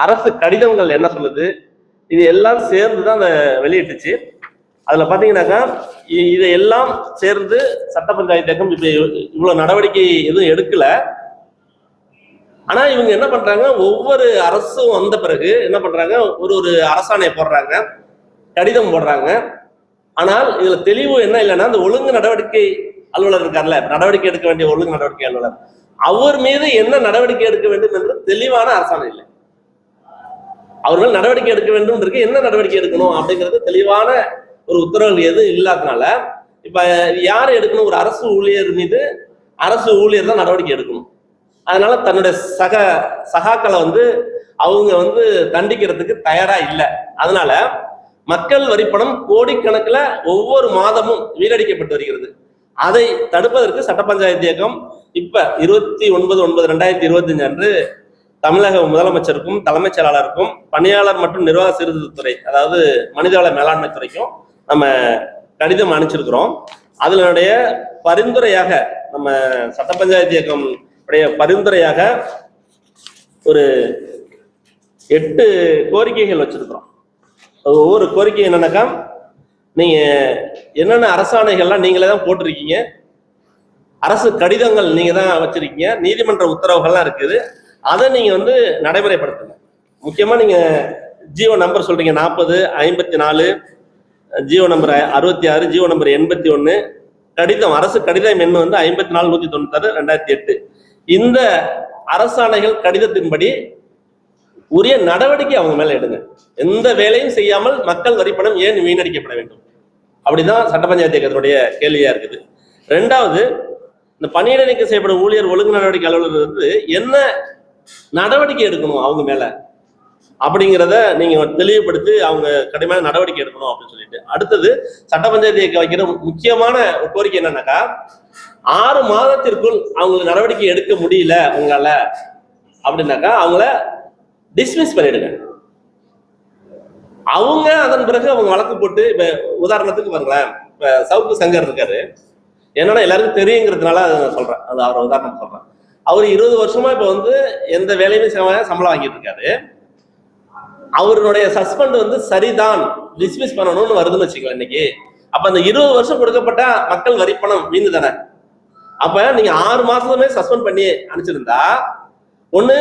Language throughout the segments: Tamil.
அரசு கடிதங்கள் என்ன சொல்லுது? இது எல்லாம் சேர்ந்து தான் அதை வெளியிட்டுச்சு. அதுல பாத்தீங்கன்னாக்கா இ- இதையெல்லாம் சேர்ந்து சட்ட பஞ்சாயத்தகம் இயக்கம் இப்ப இவ்வளவு நடவடிக்கை எதுவும் எடுக்கல. ஆனா இவங்க என்ன பண்றாங்க? ஒவ்வொரு அரசும் வந்த பிறகு என்ன பண்றாங்க? ஒரு ஒரு அரசாணையை போடுறாங்க. கடிதம் போடுறாங்க. ஆனால் இதுல தெளிவு என்ன இல்லைன்னா அந்த ஒழுங்கு நடவடிக்கை அலுவலர் இருக்கார்ல நடவடிக்கை எடுக்க வேண்டிய ஒழுங்கு நடவடிக்கை அலுவலர். அவர் மீது என்ன நடவடிக்கை எடுக்க வேண்டும் என்று தெளிவான அரசாணை இல்லை. அவர் மேல் நடவடிக்கை எடுக்க வேண்டும் இருக்கு என்ன நடவடிக்கை எடுக்கணும் அப்படிங்கிறது தெளிவான ஒரு உத்தரவுகள் எதுவும் இல்லாதனால இப்ப யார் எடுக்கணும்? ஒரு அரசு ஊழியர் மீது அரசு ஊழியர் தான் நடவடிக்கை எடுக்கணும். அதனால தன்னுடைய சக சகாக்களை வந்து அவங்க வந்து தண்டிக்கிறதுக்கு தயாரா இல்லை. அதனால மக்கள் வரிப்பணம் கோடிக்கணக்கில் ஒவ்வொரு மாதமும் வீடடிக்கப்பட்டு வருகிறது. அதை தடுப்பதற்கு சட்ட பஞ்சாயத்து இயக்கம் இப்ப இருபத்தி ஒன்பது ஒன்பது ரெண்டாயிரத்தி இருபத்தஞ்சு அன்று தமிழக முதலமைச்சருக்கும் தலைமைச் செயலாளருக்கும் பணியாளர் மற்றும் நிர்வாக சீர்திருத்தத்துறை அதாவது மனிதவள மேலாண்மை துறைக்கும் நம்ம கடிதம் அனுப்பிச்சிருக்கிறோம். அதனுடைய பரிந்துரையாக நம்ம சட்ட பஞ்சாயத்து இயக்கம் உடைய பரிந்துரையாக ஒரு எட்டு கோரிக்கைகள் வச்சிருக்கிறோம். ஒவ்வொரு கோரிக்கை என்னன்னாக்கா நீங்க என்னென்ன அரசாணைகள்லாம் நீங்களே தான் போட்டிருக்கீங்க அரசு கடிதங்கள் நீங்க தான் வச்சிருக்கீங்க நீதிமன்ற உத்தரவுகள்லாம் இருக்குது. அதை நீங்க வந்து நடைமுறைப்படுத்துங்க. முக்கியமா நீங்க ஜியோ நம்பர் சொல்றீங்க நாற்பது ஐம்பத்தி நாலு ஜியோ நம்பர் அறுபத்தி ஆறு ஜியோ நம்பர் எண்பத்தி ஒன்று கடிதம் அரசு கடிதம் எண் வந்து ஐம்பத்தி நாலு நூத்தி தொண்ணூத்தாறு ரெண்டாயிரத்தி எட்டு. இந்த அரசாணைகள் கடிதத்தின்படி உரிய நடவடிக்கை அவங்க மேல எடுங்க. எந்த வேலையும் செய்யாமல் மக்கள் வரிப்பணம் ஏன் வீணடிக்கப்பட வேண்டும்? அப்படிதான் சட்ட பஞ்சாயத்து இயக்கத்தினுடைய கேள்வியா இருக்குது. ரெண்டாவது இந்த பணியிட நீக்கம் செய்யப்படும் ஊழியர் ஒழுங்கு நடவடிக்கை அலுவலர் வந்து என்ன நடவடிக்கை எடுக்கணும் அவங்க மேல. அப்படிங்கிறத நீங்க தெளிவுபடுத்தி அவங்க கடுமையான நடவடிக்கை எடுக்கணும் அப்படின்னு சொல்லிட்டு. அடுத்தது சட்ட பஞ்சாயத்து வைக்கிற முக்கியமான ஒரு கோரிக்கை என்னன்னாக்கா ஆறு மாதத்திற்குள் அவங்களுக்கு நடவடிக்கை எடுக்க முடியல உங்களால அப்படின்னாக்கா அவங்கள டிஸ்மிஸ் பண்ணிடுங்க. அவங்க அதன் பிறகு அவங்க வழக்கு போட்டு இப்ப உதாரணத்துக்கு பாருங்களேன் இப்ப சவுக்கு சங்கர் இருக்காரு. என்னன்னா எல்லாருக்கும் தெரியுங்கிறதுனால அதை நான் சொல்றேன். அது அவர் உதாரணம் சொல்றேன். அவர் இருபது வருஷமா இப்போ வந்து எந்த வேலையுமே செய்யாம சம்பளம் வாங்கிட்டு இருக்காரு. அவருடைய சஸ்பெண்ட் வந்து சரிதான் டிஸ்மிஸ் பண்ணணும்னு வருதுன்னு வச்சுக்கலாம் இன்னைக்கு. அப்ப அந்த இருபது வருஷம் கொடுக்கப்பட்ட மக்கள் வரிப்பணம் மீந்து தானே? அப்ப நீங்க ஆறு மாசமே சஸ்பெண்ட் பண்ணி அனுப்பிச்சிருந்தா ஒண்ணு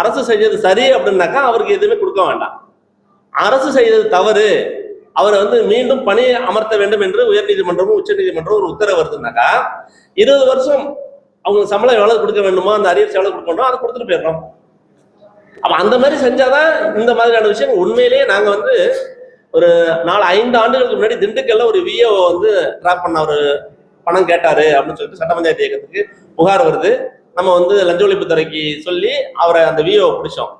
அரசு செய்தது சரி அப்படின்னாக்கா அவருக்கு எதுவுமே கொடுக்க வேண்டாம். அரசு செய்தது தவறு அவரை வந்து மீண்டும் பணி அமர்த்த வேண்டும் என்று உயர்நீதிமன்றமும் உச்சநீதிமன்றமும் ஒரு உத்தரவு வருதுனாக்கா இருபது வருஷம் அவங்க சம்பளம் எவ்வளவு கொடுக்க வேண்டுமோ அந்த அரியர்ஸ் எவ்வளவு கொடுக்கணும் அதை கொடுத்துட்டு போயிடுறோம் அப்ப அந்த மாதிரி செஞ்சாதான் இந்த மாதிரியான விஷயம் உண்மையிலேயே நாங்க வந்து ஒரு நாலு ஐந்து ஆண்டுகளுக்கு முன்னாடி திண்டுக்கல்ல ஒரு விஏஓ வந்து ட்ராப் பண்ண ஒரு பணம் கேட்டாரு அப்படின்னு சொல்லிட்டு சட்ட பஞ்சாயத்து இயக்கத்துக்கு புகார் வருது. நம்ம வந்து லஞ்ச ஒழிப்பு துறைக்கு சொல்லி அவரை அந்த விஓ பிடிச்சோம்.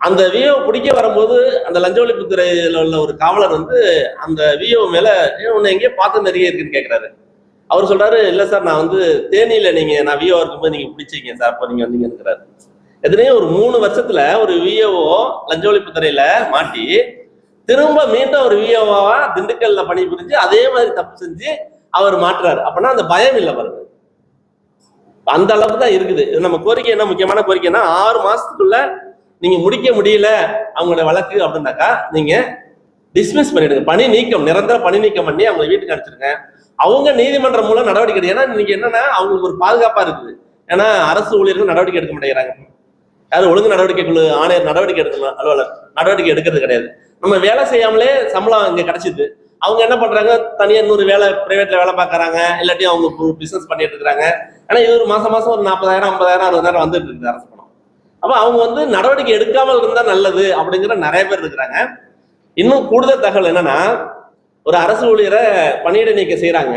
அந்த விஓ பிடிக்க வரும்போது அந்த லஞ்ச ஒழிப்புத்துறையில் உள்ள ஒரு காவலர் வந்து அந்த விஓ மேல உன்னை எங்கேயோ பார்த்து நிறைய இருக்குன்னு கேட்கிறாரு அவர் சொல்றாரு இல்ல சார் நான் வந்து தேனியில நீங்க நான் விஓ இருக்கும்போது நீங்க பிடிச்சிருக்கீங்க சார் அப்போ நீங்க வந்தீங்கன்னு எத்தனையோ ஒரு மூணு வருஷத்துல ஒரு விஓஓ லஞ்ச ஒழிப்பு துறையில மாட்டி திரும்ப மீண்டும் ஒரு விஓவா திண்டுக்கல்ல பணிபுரிஞ்சு அதே மாதிரி தப்பு செஞ்சு அவர் மாற்றுறாரு அப்படின்னா அந்த பயம் இல்லை பாருங்க அந்த அளவுக்கு தான் இருக்குது. இது நம்ம கோரிக்கை என்ன முக்கியமான கோரிக்கைன்னா ஆறு மாசத்துக்குள்ள நீங்க முடிக்க முடியல அவங்களோட வழக்கு அப்படின்னாக்கா நீங்க டிஸ்மிஸ் பண்ணிடுங்க. பணி நீக்கம் நிரந்தர பணி நீக்கம் பண்ணி அவங்க வீட்டுக்கு அனுப்பிச்சிருங்க. அவங்க நீதிமன்றம் மூலம் நடவடிக்கை எடுக்க ஏன்னா இன்னைக்கு என்னன்னா அவங்களுக்கு ஒரு பாதுகாப்பா இருக்குது. ஏன்னா அரசு ஊழியர்கள் நடவடிக்கை எடுக்க மாட்டேங்கிறாங்க. யாரும் ஒழுங்கு நடவடிக்கை குழு ஆணையர் நடவடிக்கை எடுக்கணும் அலுவலர் நடவடிக்கை எடுக்கிறது கிடையாது. நம்ம வேலை செய்யாமலே சம்பளம் இங்க கிடைச்சிது. அவங்க என்ன பண்றாங்க? தனியா இன்னொரு வேலை பிரைவேட்ல வேலை பார்க்கறாங்க. இல்லாட்டி அவங்க பிசினஸ் பண்ணிட்டு இருக்காங்க ஆனா இது ஒரு மாசம் மாசம் ஒரு நாற்பதாயிரம் ஐம்பதாயிரம் அறுபதாயிரம் வந்துட்டு இருக்குது அரசு பணம். அப்ப அவங்க வந்து நடவடிக்கை எடுக்காமல் இருந்தா நல்லது அப்படிங்கிற நிறைய பேர் இருக்கிறாங்க. இன்னும் கூடுதல் தகவல் என்னன்னா ஒரு அரசு ஊழியரை பணியிட நீக்கம் செய்யறாங்க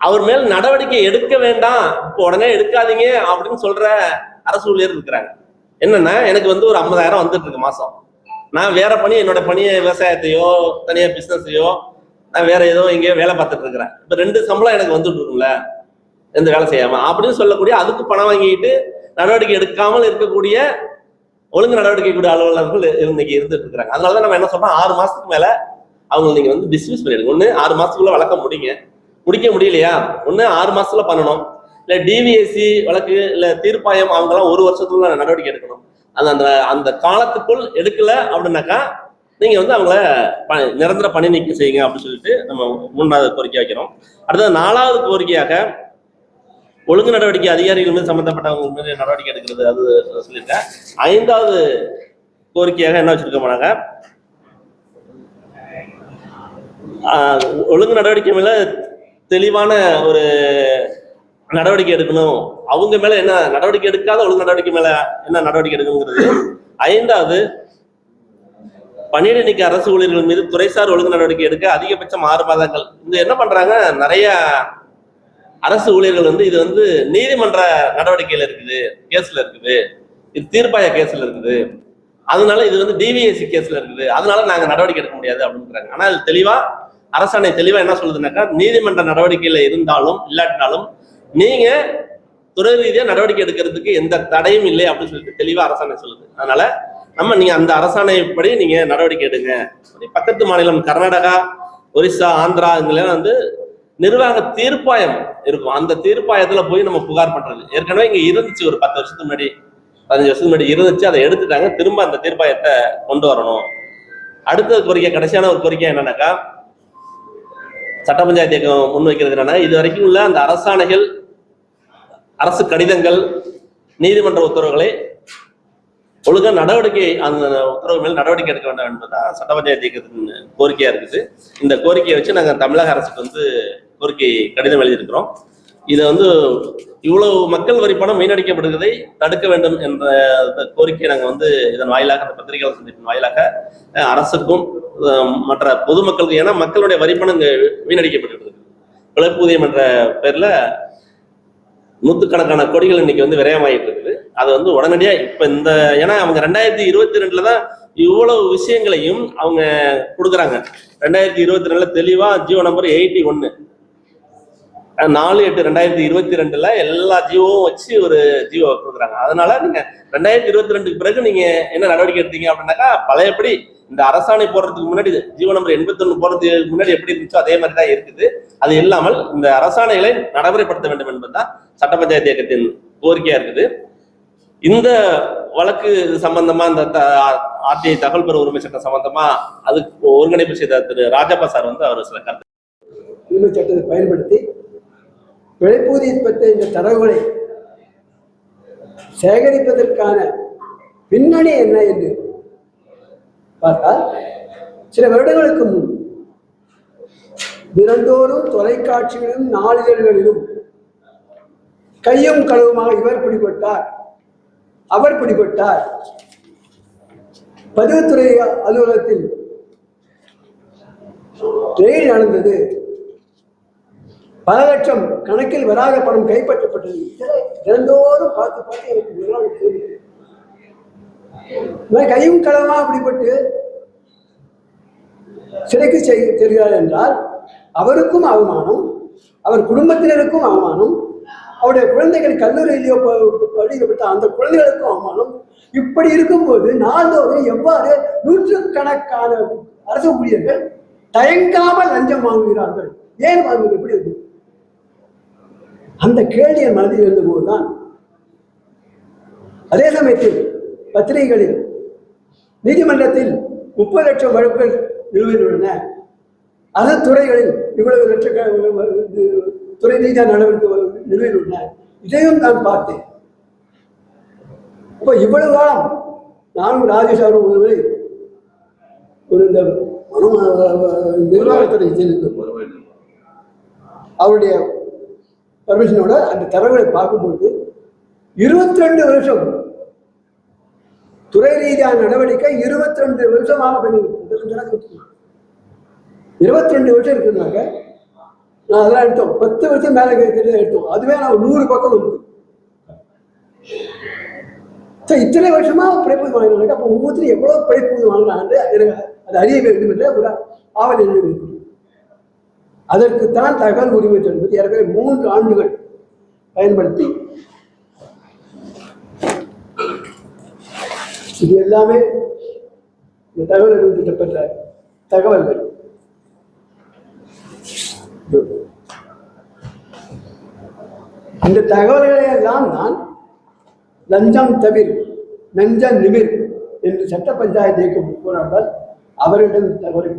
அவர் மேல் நடவடிக்கை எடுக்க வேண்டாம் இப்போ உடனே எடுக்காதீங்க அப்படின்னு சொல்ற அரசு ஊழியர் இருக்கிறாங்க. என்னன்னா எனக்கு வந்து ஒரு ஐம்பதாயிரம் வந்துட்டு இருக்கு மாசம். நான் வேற பணி என்னோட பணியை விவசாயத்தையோ தனியா பிசினஸையோ நான் வேற ஏதோ எங்கேயோ வேலை பார்த்துட்டு இருக்கிறேன். இப்ப ரெண்டு சம்பளம் எனக்கு வந்துட்டு இருக்கும்ல எந்த வேலை செய்யாம. அப்படின்னு சொல்லக்கூடிய அதுக்கு பணம் வாங்கிட்டு நடவடிக்கை எடுக்காமல் இருக்கக்கூடிய ஒழுங்கு நடவடிக்கை கூடிய அலுவலர்கள் இன்னைக்கு இருந்துட்டு இருக்கிறாங்க. அதனாலதான் நம்ம என்ன சொல்றோம் ஆறு மாசத்துக்கு மேல அவங்க நீங்க வந்து டிஸ்மிஸ் பண்ணிடுங்க. ஒண்ணு ஆறு மாசத்துக்குள்ள வழக்க முடிங்க முடிக்க முடியலையா? ஒண்ணு ஆறு மாசத்துல பண்ணணும். இல்ல டிவிஎஸ்சி வழக்கு இல்ல தீர்ப்பாயம் அவங்க எல்லாம் ஒரு வருஷத்துக்குள்ள நடவடிக்கை எடுக்கணும். அந்த அந்த அந்த காலத்துக்குள் எடுக்கல அப்படின்னாக்கா நீங்க வந்து அவங்கள நிரந்தர பணி நீக்கம் செய்யுங்க அப்படின்னு சொல்லிட்டு நம்ம மூணாவது கோரிக்கை வைக்கிறோம். அடுத்தது நாலாவது கோரிக்கையாக ஒழுங்கு நடவடிக்கை அதிகாரிகள் மீது சம்பந்தப்பட்டவங்க மீது நடவடிக்கை எடுக்கிறது அது சொல்லியிருக்கேன். ஐந்தாவது கோரிக்கையாக என்ன வச்சிருக்க ஒழுங்கு நடவடிக்கை மேல தெளிவான ஒரு நடவடிக்கை எடுக்கணும். அவங்க மேல என்ன நடவடிக்கை எடுக்காத ஒழுங்கு நடவடிக்கை மேல என்ன நடவடிக்கை எடுக்கணுங்கிறது. ஐந்தாவது பணியிட நீக்க அரசு ஊழியர்கள் மீது துறைசார் ஒழுங்கு நடவடிக்கை எடுக்க அதிகபட்சம் ஆறு மாதங்கள் இது என்ன பண்றாங்க? நிறைய அரசு ஊழியர்கள் வந்து இது வந்து நீதிமன்ற நடவடிக்கையில இருக்குது கேஸ்ல இருக்குது. இது தீர்ப்பாய கேஸ்ல இருக்குது. அதனால இது வந்து டிவிஎஸ்சி கேஸ்ல இருக்குது. அதனால நாங்க நடவடிக்கை எடுக்க முடியாது அப்படின்றாங்க. ஆனா இது தெளிவா அரசாணை தெளிவா என்ன சொல்லுதுன்னாக்கா நீதிமன்ற நடவடிக்கையில இருந்தாலும் இல்லாட்டினாலும் நீங்க துறை ரீதியா நடவடிக்கை எடுக்கிறதுக்கு எந்த தடையும் இல்லை அப்படின்னு சொல்லிட்டு தெளிவா அரசாணை சொல்லுது. அதனால நம்ம நீங்க அந்த அரசாணைப்படி நீங்க நடவடிக்கை எடுங்க. பக்கத்து மாநிலம் கர்நாடகா ஒரிசா ஆந்திரா இதுலாம் வந்து நிர்வாக தீர்ப்பாயம் இருக்கும். அந்த தீர்ப்பாயத்துல போய் நம்ம புகார் பண்றது. ஏற்கனவே இங்க இருந்துச்சு ஒரு பத்து வருஷத்துக்கு முன்னாடி பதினஞ்சு வருஷத்துக்கு முன்னாடி இருந்துச்சு. அதை எடுத்துட்டாங்க. திரும்ப அந்த தீர்ப்பாயத்தை கொண்டு வரணும். அடுத்த கோரிக்கை கடைசியான ஒரு கோரிக்கை என்னன்னாக்கா சட்ட பஞ்சாயத்து இயக்கம் முன்வைக்கிறது என்னன்னா இது வரைக்கும் உள்ள அந்த அரசாணைகள் அரசு கடிதங்கள் நீதிமன்ற உத்தரவுகளை ஒழுங்கா நடவடிக்கை அந்த உத்தரவு மேல் நடவடிக்கை எடுக்க வேண்டும் என்பதுதான் சட்ட பஞ்சாயத்து இயக்கத்தின் கோரிக்கையா இருக்குது. இந்த கோரிக்கையை வச்சு நாங்கள் தமிழக அரசுக்கு வந்து கோரிக்கை கடிதம் எழுதியிருக்கிறோம். இதை வந்து இவ்வளவு மக்கள் வரி பணம் வீணடிக்கப்படுவதை தடுக்க வேண்டும் என்ற கோரிக்கையை நாங்கள் வந்து இதன் வாயிலாக அந்த பத்திரிகையாளர் சந்திப்பின் வாயிலாக அரசுக்கும் மற்ற பொதுமக்களுக்கு ஏன்னா மக்களுடைய வரிப்பணம் வீணடிக்கப்பட்டு விளைப்பூதியம் என்ற பேர்ல நூத்துக்கணக்கான கோடிகள் இன்னைக்கு வந்து விரயமாயிட்டு இருக்குது. அது வந்து உடனடியா இப்ப இந்த ஏன்னா அவங்க ரெண்டாயிரத்தி இருபத்தி ரெண்டுல தான் இவ்வளவு விஷயங்களையும் அவங்க கொடுக்குறாங்க. ரெண்டாயிரத்தி இருபத்தி ரெண்டுல தெளிவா ஜியோ நம்பர் எயிட்டி ஒன்னு. நாலு எட்டு ரெண்டாயிரத்தி இருபத்தி ரெண்டுல எல்லா ஜீவோவும் வச்சு ஒரு ஜியோ கொடுக்குறாங்க. அதனால நீங்க ரெண்டாயிரத்தி இருபத்தி ரெண்டுக்கு பிறகு நீங்க என்ன நடவடிக்கை எடுத்தீங்க அப்படின்னாக்கா பழையபடி இந்த அரசாணை போடுறதுக்கு முன்னாடி ஜீவோ நம்பர் எண்பத்தொன்னு போறதுக்கு முன்னாடி எப்படி இருந்துச்சோ அதே மாதிரி தான் இருக்குது. அது இல்லாமல் இந்த அரசாணைகளை நடைமுறைப்படுத்த வேண்டும் என்பதுதான் சட்ட பஞ்சாயத்து இயக்கத்தின் கோரிக்கையா இருக்குது. இந்த வழக்கு சம்பந்தமா இந்த ஆர்டிஐ தகவல் பெற உரிமை சட்டம் சம்பந்தமா அதுக்கு ஒருங்கிணைப்பு செய்த திரு ராஜப்பா சார் வந்து அவர் சில கருத்து உரிமை சட்டத்தை பயன்படுத்தி விளைப்பூதியை பற்றிய இந்த தரவுகளை சேகரிப்பதற்கான பின்னணி என்ன என்று பார்த்தால் சில வருடங்களுக்கு முன் தினந்தோறும் தொலைக்காட்சிகளிலும் நாளிதழ்களிலும் கையும் களவுமாக இவர் பிடிபட்டார் அவர் பிடிபட்டார். பதிவுத்துறை அலுவலகத்தில் ரயில் நடந்தது. பல லட்சம் கணக்கில் வராத பணம் கைப்பற்றப்பட்டது. இதை தினந்தோறும் பார்த்து பார்த்து எனக்கு ஒரு நாள் தெரியும். இவன் கையும் களமா அப்படிப்பட்டு சிறைக்கு செய்- செல்கிறார் என்றால் அவருக்கும் அவமானம் அவர் குடும்பத்தினருக்கும் அவமானம் அவருடைய குழந்தைகள் கல்லூரியிலேயோ படிக்கப்பட்ட அந்த குழந்தைகளுக்கும் அவமானம். இப்படி இருக்கும்போது நாள்தோறும் எவ்வாறு நூற்றுக்கணக்கான அரசு ஊழியர்கள் தயங்காமல் லஞ்சம் வாங்குகிறார்கள்? ஏன் வாங்குவது எப்படி? அந்த கேள்வி என் மனதில் இருந்தபோதுதான் அதே சமயத்தில் பத்திரிகைகளில் நீதிமன்றத்தில் முப்பது லட்சம் வழக்குகள் நிலுவையில் உள்ளன அதன் துறைகளில் இவ்வளவு லட்ச துறை ரீதியான நடவடிக்கை நிலுவையில் உள்ளன இதையும் நான் பார்த்தேன். அப்போ இவ்வளவு காலம் நானும் ராஜேஷ் அவர்கள் ஒருவரை ஒரு இந்த நிர்வாகத்துறை செய்திருந்தோம் அவருடைய பர்மிஷனோட அந்த தரவுகளை பார்க்கும்போது இருபத்தி ரெண்டு வருஷம் துறை ரீதியான நடவடிக்கை இருபத்தி ரெண்டு வருஷமாக பண்ணியிருக்கோம் இருபத்தி ரெண்டு வருஷம் இருக்குனாக்க நான் அதெல்லாம் எடுத்தோம். பத்து வருஷம் மேலே கேட்கறது எடுத்தோம். அதுவே நான் நூறு பக்கம் வந்து ஸோ இத்தனை வருஷமா பிழைப்பு வாங்கினாங்க அப்போ ஒவ்வொருத்தரும் எவ்வளோ பிழைப்பு வாங்கினாங்க எனக்கு அது அறிய வேண்டும் இல்லை ஒரு ஆவல் எழுதி அதற்குத்தான் தகவல் உரிமை என்பது ஏற்கனவே மூன்று ஆண்டுகள் பயன்படுத்தி இது எல்லாமே இந்த தகவல் அறிவித்த பெற்ற தகவல்கள். இந்த தகவல்களை எல்லாம் நான் லஞ்சம் தவிர நெஞ்ச நிமிர் என்று சட்ட பஞ்சாயத்து இயக்கம் போராட்டால் அவரிடம் தகவலை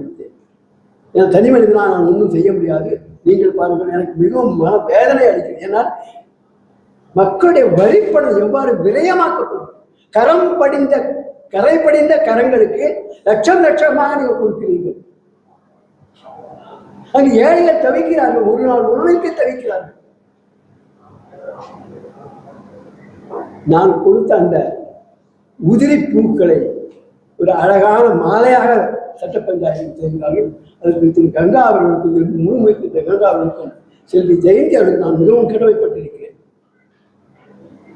ஏன்னா என் தனி மனிதனாக நான் ஒன்றும் செய்ய முடியாது. நீங்கள் பாருங்கள் எனக்கு மிகவும் மன வேதனை அளிக்கும். ஏன்னால் மக்களுடைய வழிப்படம் எவ்வாறு விரயமாக்கப்படும் கரம் படிந்த கரை படிந்த கரங்களுக்கு லட்சம் லட்சமாக நீங்கள் கொடுக்கிறீர்கள். அங்கு ஏழைகள் தவிக்கிறார்கள் ஒரு நாள் உணவைக்கு தவிக்கிறார்கள். நான் கொடுத்த அந்த உதிரி பூக்களை ஒரு அழகான மாலையாக சட்ட பஞ்சாயத்து செய்கிறார்கள் அதற்கு திரு கங்கா அவர்களுக்கும் திரு முழுமைக்கு திரு கங்கா அவர்களுக்கும் செல்வி ஜெயந்தி அவர்களுக்கு நான் மிகவும் கடமைப்பட்டிருக்கிறேன்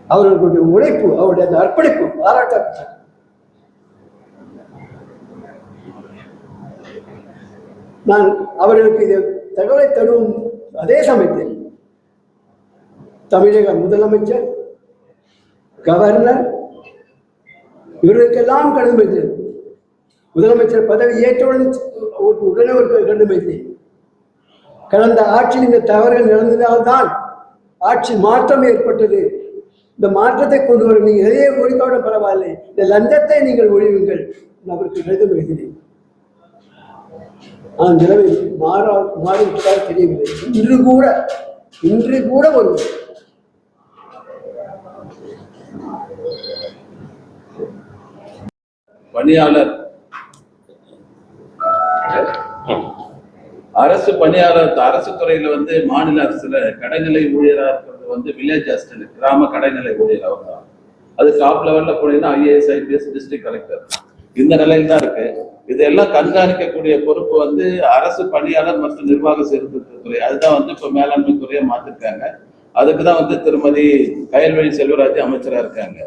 அவர்களுடைய உழைப்பு அவருடைய அந்த அர்ப்பணிப்பு பாராட்டப்பட்டது. நான் அவர்களுக்கு இதை தகவலை தரும் அதே சமயத்தில் தமிழக முதலமைச்சர் கவர்னர் இவர்களுக்கெல்லாம் கடிதம் முதலமைச்சர் பதவி ஏற்றவுடன் உடனே ஒரு கடிதம் கடந்த ஆட்சியில் இந்த தவறுகள் நடந்ததால்தான் ஆட்சி மாற்றம் ஏற்பட்டது. இந்த மாற்றத்தை கொண்டு வர நீங்கள் எதையே ஒழிக்காவிட பரவாயில்லை. இந்த லஞ்சத்தை நீங்கள் ஒழிவுங்கள் என்று அவருக்கு கடிதம் எழுதினேன். ஆனால் நிலைமை மாறா மாறிவிட்டதாக தெரியவில்லை. இன்று கூட இன்று கூட ஒரு பணியாளர் அரசு பணியாளர் அரசு துறையில வந்து மாநில அரசுல கடைநிலை ஊழியரா இருக்கிறது வந்து வில்லேஜ் அசிஸ்டன்ட் கிராம கடைநிலை ஊழியர் அவர் தான் அது டாப் லெவல்ல போனீங்கன்னா ஐஏஎஸ் ஐபிஎஸ் டிஸ்ட்ரிக்ட் கலெக்டர் இந்த நிலையில தான் இருக்கு. இதெல்லாம் கண்காணிக்கக்கூடிய பொறுப்பு வந்து அரசு பணியாளர் மற்றும் நிர்வாக சீர்திருத்தத்துறை. அதுதான் வந்து இப்ப மேலாண்மை துறையை மாத்திருக்காங்க. அதுக்கு தான் வந்து திருமதி கயல்வழி செல்வராஜ் அமைச்சராக இருக்காங்க.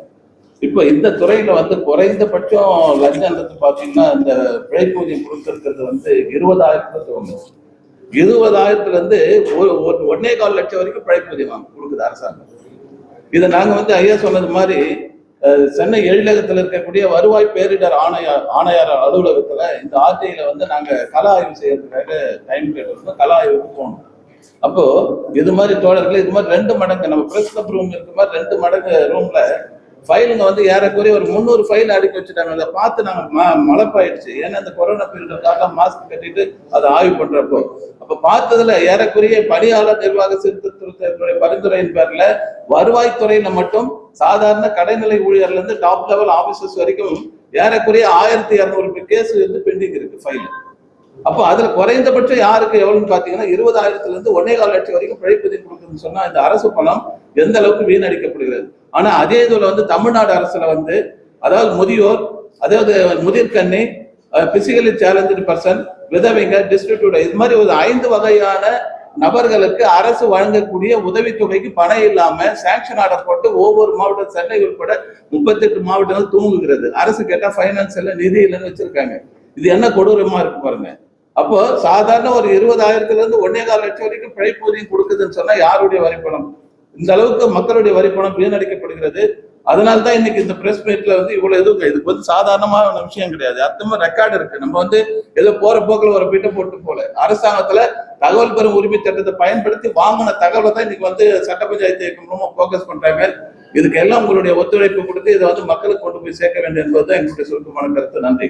இப்போ இந்த துறையில வந்து குறைந்தபட்சம் லஞ்சன்றது பார்த்தீங்கன்னா இந்த பிழைப்பூதியம் கொடுத்துருக்கிறது வந்து இருபதாயிரத்துல தோணும். இருபதாயிரத்துல இருந்து ஒரு ஒரு ஒன்னே கால் லட்சம் வரைக்கும் பிழைப்பூதியம் வாங்க கொடுக்குது அரசாங்கம். இதை நாங்க வந்து ஐயா சொன்னது மாதிரி சென்னை எழிலகத்தில் இருக்கக்கூடிய வருவாய் பேரிடர் ஆணையார் ஆணையார் அலுவலகத்துல இந்த ஆர்டிஐல வந்து நாங்க கல ஆய்வு செய்யறதுக்காக டைம் கேட்டிருந்தோம். கல ஆய்வுக்கு போனோம். அப்போ இது மாதிரி தோழர்கள் இது மாதிரி ரெண்டு மடங்கு நம்ம பிரஸ் ரூம் இருக்க மாதிரி ரெண்டு மடங்கு ரூம்ல ஃபைலுங்க வந்து ஏறக்குறைய ஒரு முந்நூறு ஃபைல் அடுக்கி வச்சுட்டாங்க. அதை பார்த்து நாங்கள் ம- மழப்பாயிடுச்சு ஏன்னா இந்த கொரோனா பீரியடுக்காக மாஸ்க் கட்டிட்டு அதை ஆய்வு பண்றப்போ. அப்ப பார்த்ததுல ஏறக்குறைய பணியாளர் நிர்வாக சீர்திருத்தத்துறை பரிந்துரையின் பேர்ல வருவாய்த்துறையில மட்டும் சாதாரண கடைநிலை ஊழியர்ல இருந்து டாப் லெவல் ஆஃபீஸர்ஸ் வரைக்கும் ஏறக்குறைய ஆயிரத்தி இரநூறு கேஸ் வந்து பெண்டிங் இருக்கு ஃபைல் அப்போ அதுல குறைந்தபட்சம் யாருக்கு எவ்வளவுன்னு பாத்தீங்கன்னா இருபதாயிரத்துல இருந்து ஒன்னே கால் லட்சம் வரைக்கும் பிழைப்பதிவு கொடுக்குதுன்னு சொன்னா இந்த அரசு பணம் எந்த அளவுக்கு வீணடிக்கப்படுகிறது? ஆனா அதே இதுல வந்து தமிழ்நாடு அரசுல வந்து அதாவது முதியோர் அதாவது முதிர்கண்ணி பிசிக்கலி சேலஞ்சு பர்சன் விதவைங்க டிஸ்ட்ரிபியூட்டர் இது மாதிரி ஒரு ஐந்து வகையான நபர்களுக்கு அரசு வழங்கக்கூடிய உதவித்தொகைக்கு பணம் இல்லாம சாங்ஷன் ஆர்டர் போட்டு ஒவ்வொரு மாவட்டம் சென்னை உட்பட முப்பத்தெட்டு மாவட்டங்கள் தூங்குகிறது. அரசு கேட்டா பைனான்ஸ் எல்லாம் நிதி இல்லைன்னு வச்சிருக்காங்க. இது என்ன கொடூரமா இருக்கு பாருங்க. அப்போ சாதாரண ஒரு இருபதாயிரத்துல இருந்து ஒன்னே கால் லட்சம் வரைக்கும் பிழைப்பூதியம் கொடுக்குதுன்னு சொன்னா யாருடைய வரைபடம் இந்த அளவுக்கு மக்களுடைய வரிப்பணம் வீணடிக்கப்படுகிறது. அதனால தான் இன்னைக்கு இந்த பிரஸ் மீட்ல வந்து இவ்வளவு எதுவும் இதுக்கு வந்து சாதாரணமான விஷயம் கிடையாது. அத்தமா ரெக்கார்டு இருக்கு. நம்ம வந்து ஏதோ போற போக்குல ஒரு பீட்டை போட்டு போல. அரசாங்கத்துல தகவல் பெறும் உரிமை சட்டத்தை பயன்படுத்தி வாங்கின தகவலை தான் இன்னைக்கு வந்து சட்ட பஞ்சாயத்து இயக்கம் ஃபோக்கஸ் பண்றாங்க இதுக்கு எல்லாம் உங்களுடைய ஒத்துழைப்பு கொடுத்து இதை வந்து மக்களுக்கு கொண்டு போய் சேர்க்க வேண்டும் என்பதுதான் எங்களுடைய சுருக்கமான கருத்து. நன்றி.